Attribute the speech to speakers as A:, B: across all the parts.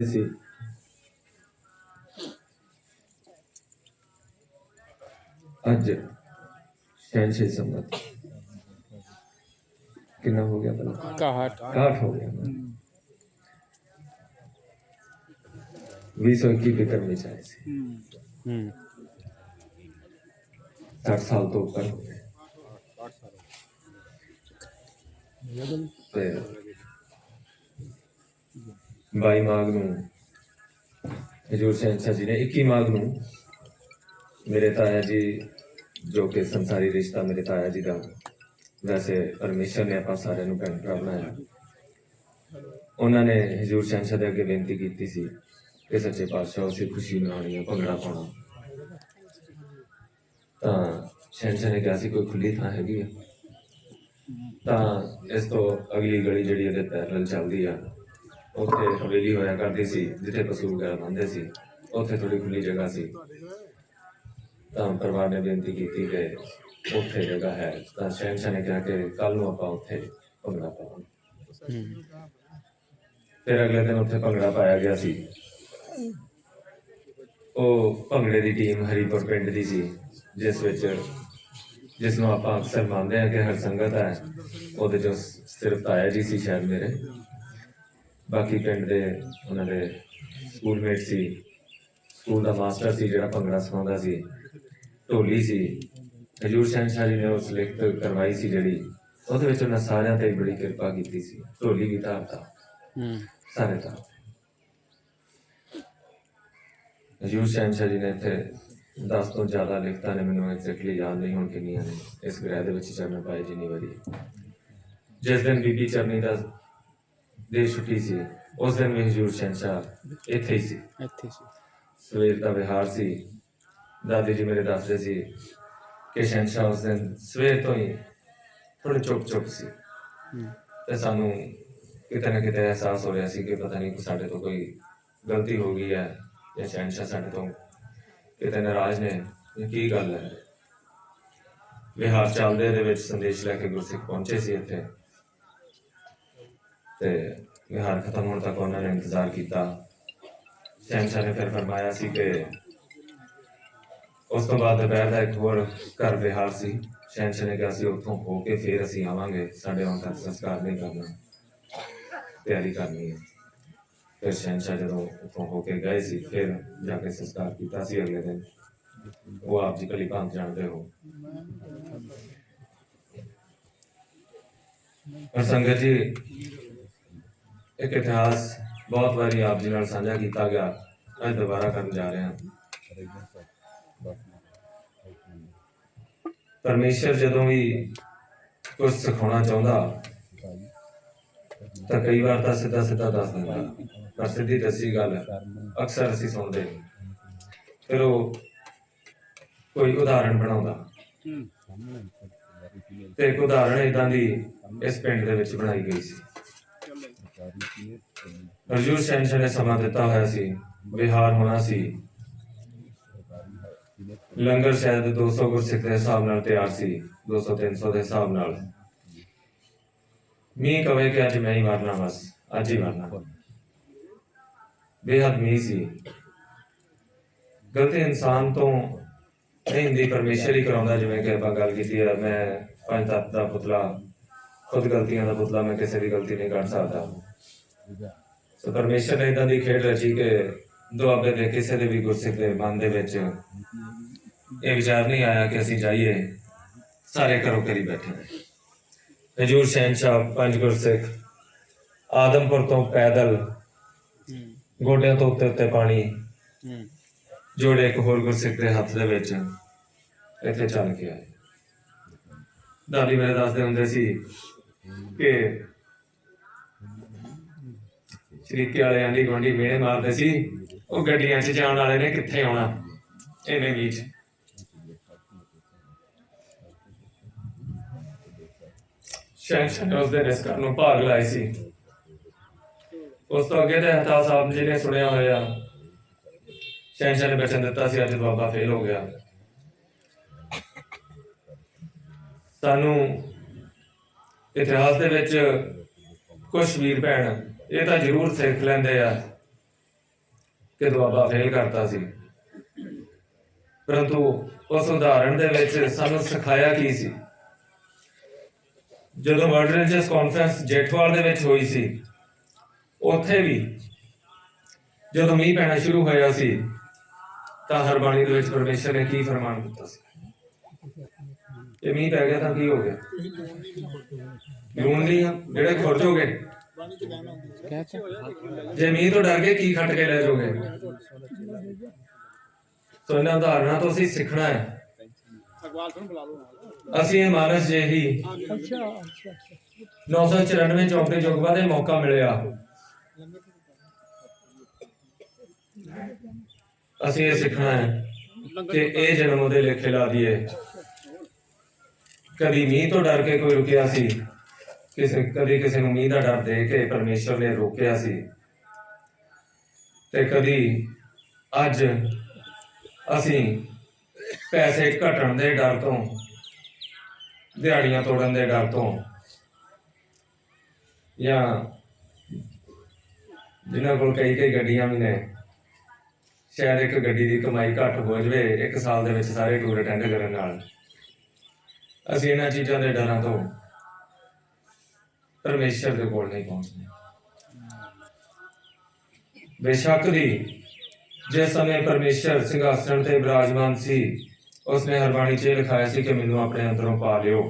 A: ਸੀ ਅੱਜ ਸ਼ਹਿਨਸ਼ਾਹੀ ਸੰਮਤ ਕਿੰਨਾ ਹੋ ਗਿਆ ਭਲਾ
B: 61
A: ਕਾਠ ਹੋ ਗਿਆ ਨਾ 221 ਫਿਕਰ ਵਿੱਚ ਆਏ ਸੀ
B: ਹੂੰ
A: 60 ਸਾਲ ਤੋਂ ਉੱਪਰ ਹੋ ਗਏ ਤੇ 22 ਮਾਘ ਨੂੰ, ਹਜੂਰ ਸ਼ਹਿਨਸ਼ਾਹ ਜੀ ਨੇ 21 ਮਾਘ ਨੂੰ ਮੇਰੇ ਤਾਇਆ ਜੀ, ਜੋ ਕਿ ਸੰਸਾਰੀ ਰਿਸ਼ਤਾ ਮੇਰੇ ਤਾਇਆ ਜੀ ਦਾ, ਵੈਸੇ ਪਰਮੇਸ਼ਰ ਨੇ ਆਪਾਂ ਸਾਰਿਆਂ ਨੂੰ ਭੈਣ ਭਰਾ ਬਣਾਇਆ। ਉਹਨਾਂ ਨੇ ਹਜੂਰ ਸ਼ਹਿਨਸ਼ਾਹ ਦੇ ਅੱਗੇ ਬੇਨਤੀ ਕੀਤੀ ਸੀ ਕਿ ਸੱਚੇ ਪਾਤਸ਼ਾਹ ਉਸੇ ਖੁਸ਼ੀ ਮਨਾਉਣੀ ਹੈ ਭੰਗੜਾ ਪਾਉਣਾ। ਤਾਂ ਸ਼ਹਿਨਸ਼ਾਹ ਨੇ ਕਿਹਾ ਸੀ, ਕੋਈ ਖੁੱਲੀ ਥਾਂ ਹੈਗੀ ਆ। ਤਾਂ ਇਸ ਤੋਂ ਅਗਲੀ ਗਲੀ ਜਿਹੜੀ ਇਹਦੇ ਪੈਰਲ ਚੱਲਦੀ ਆ ਉੱਥੇ ਹਵੇਲੀ ਹੋਇਆ ਕਰਦੀ ਸੀ, ਜਿੱਥੇ ਪਸ਼ੂ ਵਗੈਰਾ ਬੰਦੇ ਸੀ, ਉੱਥੇ ਥੋੜੀ ਖੁੱਲੀ ਜਗ੍ਹਾ ਸੀ। ਤਾਂ ਪਰਿਵਾਰ ਨੇ ਬੇਨਤੀ ਕੀਤੀ ਕਿ ਉੱਥੇ ਜਗ੍ਹਾ ਹੈ। ਤਾਂ ਸ਼ਹਿਨਸ਼ਾਹ ਨੇ ਕਿਹਾ ਕਿ ਕੱਲ ਨੂੰ ਆਪਾਂ ਉੱਥੇ ਭੰਗੜਾ ਪਾਵਾਂਗੇ। ਫਿਰ ਅਗਲੇ ਦਿਨ ਉੱਥੇ ਭੰਗੜਾ ਪਾਇਆ ਗਿਆ ਸੀ। ਉਹ ਭੰਗੜੇ ਦੀ ਟੀਮ ਹਰੀਪੁਰ ਪਿੰਡ ਦੀ ਸੀ, ਜਿਸ ਵਿੱਚ ਜਿਸ ਨੂੰ ਆਪਾਂ ਅਕਸਰ ਮੰਨਦੇ ਹਾਂ ਕਿ ਹਰ ਸੰਗਤ ਹੈ, ਉਹਦੇ ਜੋ ਸਿਰਫ ਤਾਇਆ ਜੀ ਸੀ ਸ਼ਾਇਦ ਮੇਰੇ। ਬਾਕੀ ਪਿੰਡ ਦੇ ਉਹਨਾਂ ਦੇ ਸਕੂਲਮੇਟ ਸੀ। ਸਕੂਲ ਦਾ ਮਾਸਟਰ ਸੀ ਜਿਹੜਾ ਭੰਗੜਾ ਸਿਖਾਉਂਦਾ ਸੀ। ਢੋਲੀ ਸੀ। ਹਜੂਰ ਸ਼ਹਿਨਸ਼ਾਹ ਜੀ ਨੇ ਉਸ ਲਿਖਤ ਕਰਵਾਈ ਸੀ ਜਿਹੜੀ ਉਹਦੇ ਵਿੱਚ ਉਹਨਾਂ ਸਾਰਿਆਂ ਤੇ ਬੜੀ ਕਿਰਪਾ ਕੀਤੀ ਸੀ। ਢੋਲੀ ਵੀ ਧਾਰਤਾ
B: ਹੂੰ।
A: ਸਾਰੇ ਤਾਂ ਹਜੂਰ ਸ਼ਹਿਨਸ਼ਾਹ ਜੀ ਨੇ ਇੱਥੇ 10 ਤੋਂ ਜ਼ਿਆਦਾ ਲਿਖਤਾਂ ਨੇ ਮੈਨੂੰ ਐਗਜ਼ੈਕਟਲੀ ਯਾਦ ਨਹੀਂ ਹੁਣ ਕਿੰਨੀਆਂ ਨੇ। ਇਸ ਗ੍ਰਹਿ ਦੇ ਵਿੱਚ ਚਰਨ ਪਾਏ ਜਿੰਨੀ ਵਾਰੀ। ਜਿਸ ਦਿਨ ਬੀਬੀ ਚਰਨੀ ਦਾ ਦੇ ਛੁੱਟੀ ਸੀ ਉਸ ਦਿਨ ਵੀ ਹਜੂਰ ਸ਼ਹਿਨਸ਼ਾਹ ਇੱਥੇ ਹੀ ਸੀ।
B: ਇੱਥੇ ਸੀ।
A: ਸਵੇਰ ਦਾ ਵਿਹਾਰ ਸੀ। ਦਾਦੀ ਜੀ ਮੇਰੇ ਦੱਸਦੇ ਸੀ ਕਿ ਸ਼ਹਿਨਸ਼ਾਹ ਉਸ ਦਿਨ ਸਵੇਰ ਤੋਂ ਹੀ ਥੋੜੇ ਚੁੱਪ ਚੁੱਪ ਸੀ। ਤੇ ਸਾਨੂੰ ਕਿਤੇ ਨਾ ਕਿਤੇ ਅਹਿਸਾਸ ਹੋ ਰਿਹਾ ਸੀ ਕਿ ਪਤਾ ਨਹੀਂ ਸਾਡੇ ਤੋਂ ਕੋਈ ਗਲਤੀ ਹੋ ਗਈ ਹੈ ਜਾਂ ਸ਼ਹਿਨਸ਼ਾਹ ਸਾਡੇ ਤੋਂ ਕਿਤੇ ਨਾਰਾਜ਼ ਨੇ ਜਾਂ ਕੀ ਗੱਲ ਹੈ। ਵਿਹਾਰ ਚੱਲਦੇ ਦੇ ਵਿੱਚ ਸੰਦੇਸ਼ ਲੈ ਕੇ ਗੁਰਸਿੱਖ ਪਹੁੰਚੇ ਸੀ ਇੱਥੇ। ਤੇ ਵਿਹਾਰ ਖਤਮ ਹੋਣ ਤੱਕ ਉਹਨਾਂ ਨੇ ਇੰਤਜ਼ਾਰ ਕੀਤਾ। ਸ਼ਹਿਨਸ਼ਾਹ ਨੇ ਫਿਰ ਫਰਮਾਇਆ ਸੀ ਕਿ ਉਸ ਤੋਂ ਬਾਅਦ ਦੁਪਹਿਰ ਦਾ ਇੱਕ ਹੋਰ ਘਰ ਵਿਹਾਰ ਸੀ। ਸ਼ਹਿਨਸ਼ਾਹ ਨੇ ਕਿਹਾ ਸੀ, ਉੱਥੋਂ ਹੋ ਕੇ ਫਿਰ ਅਸੀਂ ਆਵਾਂਗੇ। ਸਾਡੇ ਆਉਣ ਤੱਕ ਸੰਸਕਾਰ ਨਹੀਂ ਕਰਨਾ ਤਿਆਰੀ ਕਰਨੀ ਹੈ। ਫਿਰ ਸ਼ਹਿਨਸ਼ਾਹ ਜਦੋਂ ਉੱਥੋਂ ਹੋ ਕੇ ਗਏ ਸੀ, ਫਿਰ ਜਾ ਕੇ ਸੰਸਕਾਰ ਕੀਤਾ ਸੀ ਅਗਲੇ ਦਿਨ। ਉਹ ਆਪ ਜੀ ਕਲੀ ਭਾਂਤ ਜਾਣਦੇ ਹੋ। ਪਰ ਸੰਗਤ ਜੀ ਇੱਕ ਇਤਿਹਾਸ ਬਹੁਤ ਵਾਰੀ ਆਪ ਜੀ ਨਾਲ ਸਾਂਝਾ ਕੀਤਾ ਗਿਆ। ਅੱਜ ਦੁਬਾਰਾ ਕਰਨ ਜਾ ਰਹੇ ਹਾਂ। ਪਰਮੇਸ਼ਰ ਜਦੋਂ ਵੀ ਕੁਝ ਸਿਖਾਉਣਾ ਚਾਹੁੰਦਾ, ਤਾਂ ਕਈ ਵਾਰ ਤਾਂ ਸਿੱਧਾ ਸਿੱਧਾ ਦੱਸ ਦਿੰਦਾ। ਪਰ ਸਿੱਧੀ ਦੱਸੀ ਗੱਲ ਅਕਸਰ ਅਸੀਂ ਸੁਣਦੇ ਫਿਰ ਉਹ ਕੋਈ ਉਦਾਹਰਣ ਬਣਾਉਂਦਾ। ਤੇ ਇੱਕ ਉਦਾਹਰਣ ਇਦਾਂ ਦੀ ਇਸ ਪਿੰਡ ਦੇ ਵਿੱਚ ਬਣਾਈ ਗਈ ਸੀ। ਹਜੂਰ ਸ਼ਹਿਨਸ਼ਾਹ ਨੇ ਸਮਾਂ ਦਿੱਤਾ ਹੋਇਆ ਸੀ ਬਿਹਾਰ ਹੋਣਾ ਸੀ। ਲੰਗਰ ਸ਼ਾਇਦ 200 ਗੁਰਸਿੱਖ ਦੇ ਹਿਸਾਬ ਨਾਲ ਤਿਆਰ ਸੀ 200 300 ਦੇ ਹਿਸਾਬ ਨਾਲ। ਮੀਂਹ ਕਵੇ ਕਿ ਅੱਜ ਮੈਂ ਹੀ ਮਰਨਾ ਬਸ, ਅੱਜ ਹੀ ਮਰਨਾ। ਬੇਹੱਦ ਮੀਂਹ ਸੀ। ਗਲਤੀ ਇਨਸਾਨ ਤੋਂ ਨਹੀਂ ਹੁੰਦੀ, ਪਰਮੇਸ਼ਰ ਹੀ ਕਰਾਉਂਦਾ, ਜਿਵੇਂ ਕਿ ਆਪਾਂ ਗੱਲ ਕੀਤੀ ਹੈ, ਮੈਂ ਪੰਜ ਤੱਤ ਦਾ ਪੁਤਲਾ, ਖੁਦ ਗਲਤੀਆਂ ਦਾ ਪੁਤਲਾ ਮੈਂ ਕਿਸੇ ਦੀ ਗਲਤੀ ਨਹੀਂ ਕਰ ਸਕਦਾ। ਸੋ ਪਰਮੇਸ਼ਰ ਨੇ ਇਦਾਂ ਦੀ ਖੇਡ ਰਚੀ ਕਿ ਦੁਆਬੇ ਦੇ ਕਿਸੇ ਦੇ ਵੀ ਗੁਰਸਿੱਖ ਦੇ ਮਨ ਦੇ ਵਿੱਚ ਇਹ ਵਿਚਾਰ ਨਹੀਂ ਆਇਆ ਕਿ ਅਸੀਂ ਜਾਈਏ, ਸਾਰੇ ਘਰੋਂ ਘਰੀ ਬੈਠੇ ਨੇ। ਹਜੂਰ ਸ਼ਹਿਨਸ਼ਾਹ, ਪੰਜ ਗੁਰਸਿੱਖ, ਆਦਮਪੁਰ ਤੋਂ ਪੈਦਲ, ਗੋਡਿਆਂ ਤੋਂ ਉੱਤੇ ਉੱਤੇ ਪਾਣੀ, ਜੋੜੇ ਇੱਕ ਹੋਰ ਗੁਰਸਿੱਖ ਦੇ ਹੱਥ ਦੇ ਵਿੱਚ ਇੱਥੇ ਚੱਲ ਕੇ ਆਏ। ਦਾਦੀ ਮੇਰੇ ਦੱਸਦੇ ਹੁੰਦੇ ਸੀ ਕਿ ਸ਼ਰੀਕੇ ਵਾਲੇ ਆਂਢੀ ਗੁਆਂਢੀ ਮਿਹਣੇ ਮਾਰਦੇ ਸੀ। ਉਹ ਗੱਡੀਆਂ 'ਚ ਜਾਣ ਵਾਲੇ ਨੇ ਕਿੱਥੇ ਆਉਣਾ? ਇਹਨੇ ਵਿੱਚ ਸ਼ਹਿਨਸ਼ਾਹ ਉਸ ਦਿਨ ਇਸ ਨੂੰ ਭਾਗ ਲਾਏ ਸੀ। ਉਸ ਤੋਂ ਅੱਗੇ ਤੇ ਹਤਾ ਸਾਹਿਬ ਜੀ ਨੇ ਸੁਣਿਆ ਹੋਇਆ। ਸ਼ਹਿਨਸ਼ਾਹ ਨੇ ਬਚਨ ਦਿੱਤਾ ਸੀ, ਅੱਜ ਬਾਬਾ ਫੇਲ ਹੋ ਗਿਆ। ਸਾਨੂੰ ਇਤਿਹਾਸ ਦੇ ਵਿੱਚ ਕੁਝ ਵੀਰ ਭੈਣ ਇਹ ਤਾਂ ਜ਼ਰੂਰ ਸਿੱਖ ਲੈਂਦੇ ਆ ਕਿ ਦੁਆਬਾ ਫੇਲ ਕਰਤਾ ਸੀ। ਪਰੰਤੂ ਉਸ ਉਦਾਹਰਣ ਦੇ ਵਿੱਚ ਸਾਨੂੰ ਸਿਖਾਇਆ ਕੀ ਸੀ? ਜਦੋਂ ਵਰਲਡ ਰਿਲੀਜੀਅਸ ਕਾਨਫਰੰਸ ਜੇਠਵਾਲ ਦੇ ਵਿੱਚ ਹੋਈ ਸੀ, ਉੱਥੇ ਵੀ ਜਦੋਂ ਮੀਂਹ ਪੈਣਾ ਸ਼ੁਰੂ ਹੋਇਆ ਸੀ, ਤਾਂ ਹਰ ਬਾਣੀ ਦੇ ਵਿੱਚ ਪਰਮੇਸ਼ਰ ਨੇ ਕੀ ਫਰਮਾਨ ਦਿੱਤਾ ਸੀ? ਇਹ ਮੀਂਹ ਪੈ ਗਿਆ ਤਾਂ ਕੀ ਹੋ ਗਿਆ? ਲੂਣ ਨਹੀਂ ਜਿਹੜੇ ਖੁਰ ਜਾਓਗੇ
B: ਕਹਿ ਤਾ
A: ਜੇ ਮੀਂਹ ਤੋਂ ਡਰ ਕੇ ਕੀ ਖੱਟ ਕੇ ਲੈ ਜਾਓਗੇ? ਸੋ ਇਹਨਾਂ ਉਦਾਹਰਣਾਂ ਤੋਂ ਅਸੀਂ ਸਿੱਖਣਾ ਹੈ। ਅਸੀਂ ਇਹ ਮਾਨਸ ਜੇ ਹੀ 994 ਚੌਂਕੇ ਜੁਗਵਾ ਦੇ ਮੌਕਾ ਮਿਲਿਆ। ਅਸੀਂ ਇਹ ਸਿੱਖਣਾ ਹੈ ਕਿ ਇਹ ਜਨਮ ਉਹਦੇ ਲੇਖੇ ਲਾ ਦਈਏ। ਕਦੀ ਮੀਂਹ ਤੋਂ ਡਰ ਕੇ ਕੋਈ ਰੁਕਿਆ ਸੀ। ਕਿਸੇ ਕਦੀ ਕਿਸੇ ਨੂੰ ਮੀਂਹ ਦਾ ਡਰ ਦੇ ਕੇ ਪਰਮੇਸ਼ਰ ਨੇ ਰੋਕਿਆ ਸੀ। ਤੇ ਕਦੀ ਅੱਜ ਅਸੀਂ ਪੈਸੇ ਘਟਣ ਦੇ ਡਰ ਤੋਂ, ਦਿਹਾੜੀਆਂ ਤੋੜਨ ਦੇ ਡਰ ਤੋਂ ਜਾਂ ਜਿਨ੍ਹਾਂ ਕੋਲ ਕਈ ਕਈ ਗੱਡੀਆਂ ਵੀ ਨੇ, ਸ਼ਾਇਦ ਇੱਕ ਗੱਡੀ ਦੀ ਕਮਾਈ ਘੱਟ ਹੋ ਜਾਵੇ, ਇੱਕ ਸਾਲ ਦੇ ਵਿੱਚ ਸਾਰੇ ਟੂਰ ਅਟੈਂਡ ਕਰਨ ਨਾਲ। ਅਸੀਂ ਇਹਨਾਂ ਚੀਜ਼ਾਂ ਦੇ ਡਰਾਂ ਤੋਂ ਪਰਮੇਸ਼ਰ ਦੇ ਕੋਲ ਨਹੀਂ ਪਹੁੰਚਦੇ। ਬੇਸ਼ੱਕ ਦੀ ਜਿਸ ਸਮੇਂ ਪਰਮੇਸ਼ਰ ਸਿੰਘਾਸਣ ਤੇ ਬਿਰਾਜਮਾਨ ਸੀ, ਉਸਨੇ ਹਰਬਾਣੀ 'ਚ ਲਿਖਾਇਆ ਸੀ ਕਿ ਮੈਨੂੰ ਆਪਣੇ ਅੰਦਰੋਂ ਪਾ ਲਿਓ।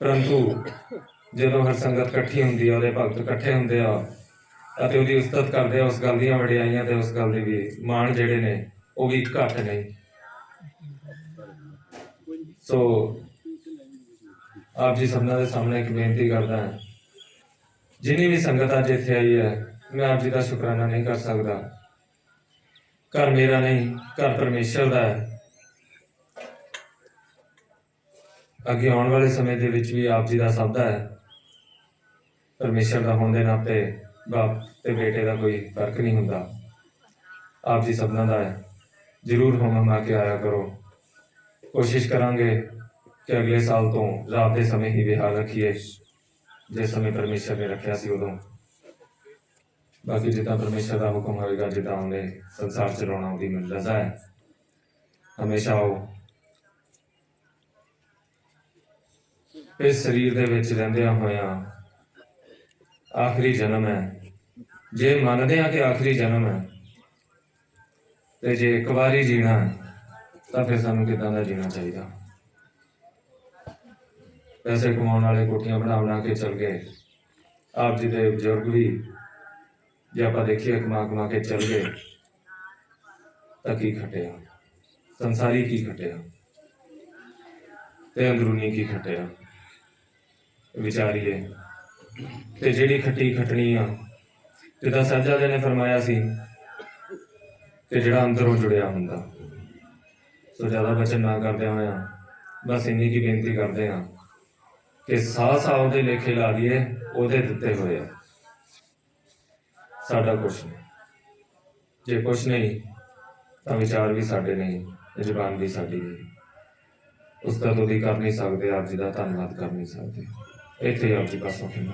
A: ਪਰੰਤੂ ਜਦੋਂ ਹਰ ਸੰਗਤ ਇਕੱਠੀ ਹੁੰਦੀ ਆ, ਉਹਦੇ ਭਗਤ ਇਕੱਠੇ ਹੁੰਦੇ ਆ, ਅਤੇ ਉਹਦੀ ਉਸਤਤ ਕਰਦੇ ਆ, ਉਸ ਗੱਲ ਦੀਆਂ ਵਡਿਆਈਆਂ ਤੇ ਉਸ ਗੱਲ ਦੇ ਵੀ ਮਾਣ ਜਿਹੜੇ ਨੇ, ਉਹ ਵੀ ਘੱਟ ਨਹੀਂ ਸੋ ਆਪ ਜੀ ਸਭਨਾਂ ਦੇ ਸਾਹਮਣੇ ਇੱਕ ਬੇਨਤੀ ਕਰਦਾ ਹਾਂ। ਜਿੰਨੀ ਵੀ ਸੰਗਤ ਅੱਜ ਇੱਥੇ ਆਈ ਹੈ, ਮੈਂ ਆਪ ਜੀ ਦਾ ਸ਼ੁਕਰਾਨਾ ਨਹੀਂ ਕਰ ਸਕਦਾ। ਘਰ ਮੇਰਾ ਨਹੀਂ, ਘਰ ਪਰਮੇਸ਼ਰ ਦਾ ਹੈ। ਅੱਗੇ ਆਉਣ ਵਾਲੇ ਸਮੇਂ ਦੇ ਵਿੱਚ ਵੀ ਆਪ ਜੀ ਦਾ ਸਭ ਦਾ ਹੈ। ਪਰਮੇਸ਼ਰ ਦਾ ਹੋਣ ਦੇ ਨਾਤੇ ਬਾਪ ਤੇ ਬੇਟੇ ਦਾ ਕੋਈ ਫ਼ਰਕ ਨਹੀਂ ਹੁੰਦਾ। ਆਪ ਜੀ ਸਭਨਾਂ ਦਾ ਹੈ। ਜ਼ਰੂਰ ਹਮਮਾ ਕੇ ਆਇਆ ਕਰੋ। ਕੋਸ਼ਿਸ਼ ਕਰਾਂਗੇ ਕਿ ਅਗਲੇ ਸਾਲ ਤੋਂ ਰਾਤ ਦੇ ਸਮੇਂ ਹੀ ਵਿਹਾਰ ਰੱਖੀਏ, ਜਿਸ ਸਮੇਂ ਪਰਮੇਸ਼ਰ ਨੇ ਰੱਖਿਆ ਸੀ ਉਦੋਂ। ਬਾਕੀ ਜਿੱਦਾਂ ਪਰਮੇਸ਼ਰ ਦਾ ਹੁਕਮ ਹੋਏਗਾ ਜਿੱਦਾਂ ਉਹਨੇ ਸੰਸਾਰ ਚਲਾਉਣਾ ਉਹਦੀ ਮੈਨੂੰ ਰਜ਼ਾ ਹੈ। ਹਮੇਸ਼ਾ ਉਹ ਇਸ ਸਰੀਰ ਦੇ ਵਿੱਚ ਰਹਿੰਦਿਆਂ ਹੋਇਆਂ ਆਖਰੀ ਜਨਮ ਹੈ। ਜੇ ਮੰਨਦੇ ਆ ਕਿ ਆਖਰੀ ਜਨਮ ਹੈ, ਤੇ ਜੇ ਇੱਕ ਵਾਰੀ ਜੀਣਾ ਤਾਂ ਫਿਰ ਸਾਨੂੰ ਕਿਦਾਂ ਦਾ ਜੀਣਾ ਚਾਹੀਦਾ? ਪੈਸੇ ਕਮਾਉਣ ਵਾਲੇ ਕੋਠੀਆਂ ਬਣਾ ਬਣਾ ਕੇ ਚੱਲ ਗਏ। ਆਪ ਜੀ ਦੇ ਬਜ਼ੁਰਗ ਵੀ ਜੇ ਆਪਾਂ ਦੇਖੀਏ ਕਮਾ ਕਮਾ ਕੇ ਚੱਲ ਗਏ, ਤਾਂ ਕੀ ਖਟਿਆ? ਸੰਸਾਰੀ ਕੀ ਖਟਿਆ? ਤੇ ਅੰਦਰੂਨੀ ਕੀ ਖਟਿਆ? ਵਿਚਾਰੀਏ, ਤੇ ਜਿਹੜੀ ਖੱਟੀ ਖਟਣੀ ਆ, ਜਿੱਦਾਂ ਸਾਹਿਬਜ਼ਾਦੇ ਨੇ ਫਰਮਾਇਆ ਸੀ, ਤੇ ਜਿਹੜਾ ਅੰਦਰੋਂ ਜੁੜਿਆ ਹੁੰਦਾ। ਸੋ ਜ਼ਿਆਦਾ ਬਚਨ ਨਾ ਕਰਦੇ ਹੋਇਆ, ਬਸ ਇੰਨੀ ਕੀ ਬੇਨਤੀ ਕਰਦੇ ਹਾਂ ਕਿ ਸਾਹ ਸਾਹ ਉਹਦੇ ਲੇਖੇ ਲਾ ਲਈਏ, ਉਹਦੇ ਦਿੱਤੇ ਹੋਏ ਆ। ਸਾਡਾ ਕੁਛ ਨਹੀਂ। ਜੇ ਕੁਛ ਨਹੀਂ, ਤਾਂ ਵਿਚਾਰ ਵੀ ਸਾਡੇ ਨਹੀਂ, ਜ਼ੁਬਾਨ ਵੀ ਸਾਡੀ ਨਹੀਂ। ਉਸ ਦਾ ਉਹਦੀ ਕਰ ਨਹੀਂ ਸਕਦੇ, ਆਪ ਜੀ ਦਾ ਧੰਨਵਾਦ ਕਰ ਨਹੀਂ ਸਕਦੇ। ਇੱਥੇ ਆਪ ਜੀ ਪਾਸੋਂ ਖਿਮਾ